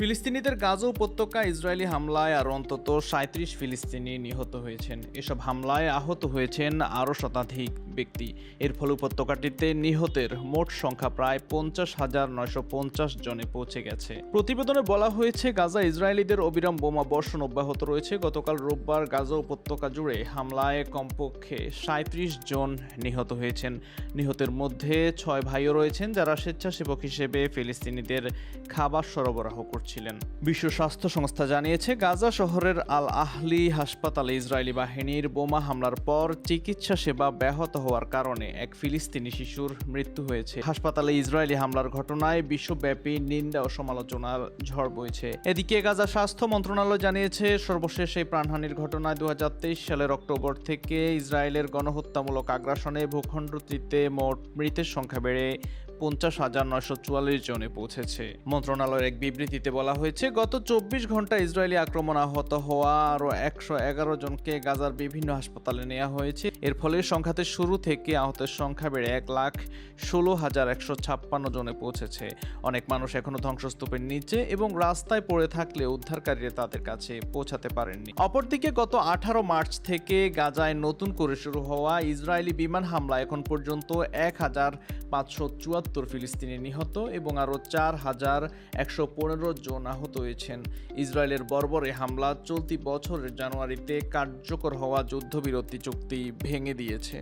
ফিলিস্তিনিদের গাজা উপত্যকা ইসরায়েলি হামলায় আর অন্তত সাঁত্রিশ ফিলিস্তিনি নিহত হয়েছেন। এসব হামলায় আহত হয়েছেন আরও শতাধিক ব্যক্তি। এর ফলে উপত্যকাটিতে নিহতের মোট সংখ্যা প্রায় পঞ্চাশ হাজার নয়শো পঞ্চাশ জনে পৌঁছে গেছে। প্রতিবেদনে বলা হয়েছে, গাজা ইসরায়েলিদের অবিরাম বোমা বর্ষণ অব্যাহত রয়েছে। গতকাল রোববার গাজা উপত্যকা জুড়ে হামলায় কমপক্ষে সাঁত্রিশ জন নিহত হয়েছেন। নিহতের মধ্যে ছয় ভাইও রয়েছেন যারা স্বেচ্ছাসেবক হিসেবে ফিলিস্তিনিদের খাবার সরবরাহ করছিলেন। বিশ্ব স্বাস্থ্য সংস্থা জানিয়েছে, গাজা শহরের আল আহলি হাসপাতালে ইসরায়েলি বাহিনীর বোমা হামলার পর চিকিৎসা সেবা ব্যাহত হওয়ার কারণে এক ফিলিস্তিনি শিশুর মৃত্যু হয়েছে। হাসপাতালে ইসরায়েলি হামলার ঘটনায় বিশ্বব্যাপী নিন্দা ও সমালোচনার ঝড় বইছে। এদিকে গাজা স্বাস্থ্য মন্ত্রণালয় জানিয়েছে, সর্বশেষ এই প্রাণহানির ঘটনায় দু হাজার তেইশ সালের অক্টোবর থেকে ইসরায়েলের গণহত্যামূলক আগ্রাসনে ভূখণ্ডটিতে মোট মৃতের সংখ্যা বেড়ে পঞ্চাশ হাজার নয়শো চুয়াল্লিশ জনে পৌঁছেছে। মন্ত্রণালয়ের এক বিবৃতিতে বলা হয়েছে, গত চব্বিশ ঘণ্টা ইসরায়েলি আক্রমণ আহত হওয়া আরও একশো এগারো জনকে গাজার বিভিন্ন হাসপাতালে নেওয়া হয়েছে। এর ফলে সংখ্যাতে শুরু থেকে আহতের সংখ্যা বেড়ে এক লাখ ষোলো হাজার একশো ছাপ্পান্ন জনে পৌঁছেছে। অনেক মানুষ এখনও ধ্বংসস্তূপের নিচে এবং রাস্তায় পড়ে থাকলে উদ্ধারকারীরা তাদের কাছে পৌঁছাতে পারেননি। অপরদিকে গত আঠারো মার্চ থেকে গাজায় নতুন করে শুরু হওয়া ইসরায়েলি বিমান হামলা এখন পর্যন্ত এক হাজার পাঁচশো চুয়াত্তর চুয়াত্তর ফিলিস্তিনি নিহত এবং আরও চার হাজার একশো পনেরো জন আহত হয়েছেন। ইসরায়েলের বর্বরে হামলা চলতি বছরের জানুয়ারিতে কার্যকর হওয়া যুদ্ধবিরতি চুক্তি ভেঙে দিয়েছে।